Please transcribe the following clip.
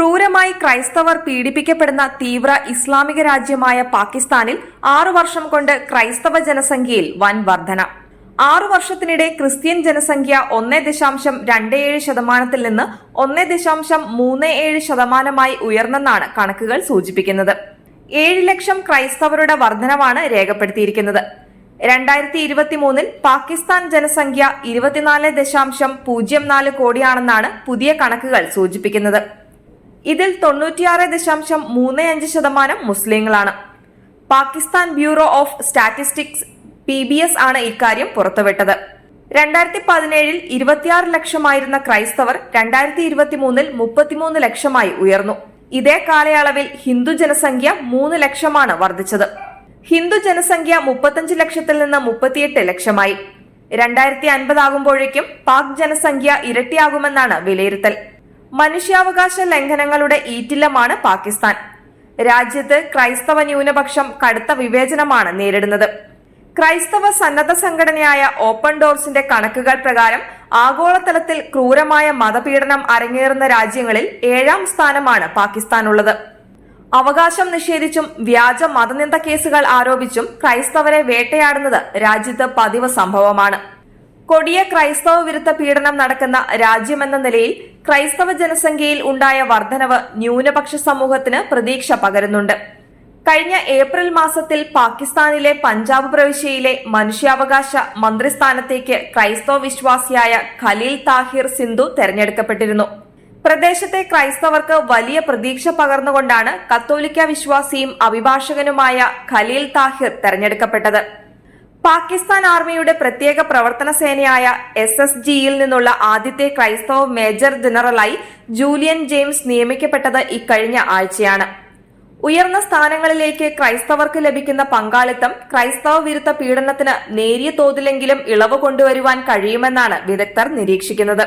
വർഷമായി ക്രൈസ്തവർ പീഡിപ്പിക്കപ്പെടുന്ന തീവ്ര ഇസ്ലാമിക രാജ്യമായ പാകിസ്ഥാനിൽ ആറു വർഷം കൊണ്ട് ക്രൈസ്തവ ജനസംഖ്യയിൽ വൻ വർധന. ആറു വർഷത്തിനിടെ ക്രിസ്ത്യൻ ജനസംഖ്യ ഒന്നേ ദശാംശം രണ്ട് ഏഴ് ശതമാനത്തിൽ നിന്ന് ഒന്നേ ദശാംശം മൂന്ന് ഏഴ് ശതമാനമായി ഉയർന്നെന്നാണ് കണക്കുകൾ സൂചിപ്പിക്കുന്നത്. ഏഴ് ലക്ഷം ക്രൈസ്തവരുടെ വർധനവാണ് രേഖപ്പെടുത്തിയിരിക്കുന്നത്. രണ്ടായിരത്തി ഇരുപത്തി മൂന്നിൽ പാകിസ്ഥാൻ ജനസംഖ്യ ഇരുപത്തിനാല് ദശാംശം പൂജ്യം നാല് കോടിയാണെന്നാണ് പുതിയ കണക്കുകൾ സൂചിപ്പിക്കുന്നത്. ഇതിൽ തൊണ്ണൂറ്റിയാറ് ദശാംശം മൂന്ന് അഞ്ച് ശതമാനം മുസ്ലിങ്ങളാണ്. Pakistan bureau of statistics P B S ആണ് ഇക്കാര്യം പുറത്തുവിട്ടത്. രണ്ടായിരത്തി പതിനേഴിൽ ഇരുപത്തിയാറ് ലക്ഷമായിരുന്ന ക്രൈസ്തവർ രണ്ടായിരത്തി ഇരുപത്തിമൂന്നിൽ മുപ്പത്തിമൂന്ന് ലക്ഷമായി ഉയർന്നു. ഇതേ കാലയളവിൽ ഹിന്ദു ജനസംഖ്യ മൂന്ന് ലക്ഷമാണ് വർദ്ധിച്ചത്. ഹിന്ദു ജനസംഖ്യ മുപ്പത്തഞ്ച് ലക്ഷത്തിൽ നിന്ന് മുപ്പത്തിയെട്ട് ലക്ഷമായി. രണ്ടായിരത്തി അൻപതാകുമ്പോഴേക്കും പാക് ജനസംഖ്യ ഇരട്ടിയാകുമെന്നാണ് വിലയിരുത്തൽ. മനുഷ്യാവകാശ ലംഘനങ്ങളുടെ ഈറ്റില്ലമാണ് പാകിസ്ഥാൻ. രാജ്യത്ത് ക്രൈസ്തവ ന്യൂനപക്ഷം കടുത്ത വിവേചനമാണ് നേരിടുന്നത്. ക്രൈസ്തവ സന്നദ്ധ സംഘടനയായ ഓപ്പൺ ഡോർസിന്റെ കണക്കുകൾ പ്രകാരം ആഗോളതലത്തിൽ ക്രൂരമായ മതപീഡനം അരങ്ങേറുന്ന രാജ്യങ്ങളിൽ ഏഴാം സ്ഥാനമാണ് പാകിസ്ഥാനുള്ളത്. അവകാശം നിഷേധിച്ചും വ്യാജ മതനിന്ദ കേസുകൾ ആരോപിച്ചും ക്രൈസ്തവരെ വേട്ടയാടുന്നത് രാജ്യത്ത് പതിവ് സംഭവമാണ്. കൊടിയ ക്രൈസ്തവ വിരുദ്ധ പീഡനം നടക്കുന്ന രാജ്യമെന്ന നിലയിൽ ക്രൈസ്തവ ജനസംഖ്യയിൽ ഉണ്ടായ വർധനവ് ന്യൂനപക്ഷ സമൂഹത്തിന് പ്രതീക്ഷ പകരുന്നുണ്ട്. കഴിഞ്ഞ ഏപ്രിൽ മാസത്തിൽ പാകിസ്ഥാനിലെ പഞ്ചാബ് പ്രവിശ്യയിലെ മനുഷ്യാവകാശ മന്ത്രിസ്ഥാനത്തേക്ക് ക്രൈസ്തവ വിശ്വാസിയായ ഖലീൽ താഹിർ സിന്ധു തെരഞ്ഞെടുക്കപ്പെട്ടിരുന്നു. പ്രദേശത്തെ ക്രൈസ്തവർക്ക് വലിയ പ്രതീക്ഷ പകർന്നുകൊണ്ടാണ് കത്തോലിക്ക വിശ്വാസിയും അഭിഭാഷകനുമായ ഖലീൽ താഹിർ തെരഞ്ഞെടുക്കപ്പെട്ടത്. പാകിസ്ഥാൻ ആർമിയുടെ പ്രത്യേക പ്രവർത്തന സേനയായ എസ് എസ് ജിയിൽ നിന്നുള്ള ആദ്യത്തെ ക്രൈസ്തവ മേജർ ജനറലായി ജൂലിയൻ ജെയിംസ് നിയമിക്കപ്പെട്ടത് ഇക്കഴിഞ്ഞ ആഴ്ചയാണ്. ഉയർന്ന സ്ഥാനങ്ങളിലേക്ക് ക്രൈസ്തവർക്ക് ലഭിക്കുന്ന പങ്കാളിത്തം ക്രൈസ്തവ വിരുദ്ധ പീഡനത്തിന് നേരിയ തോതിലെങ്കിലും ഇളവ് കൊണ്ടുവരുവാൻ കഴിയുമെന്നാണ് വിദഗ്ധർ നിരീക്ഷിക്കുന്നത്.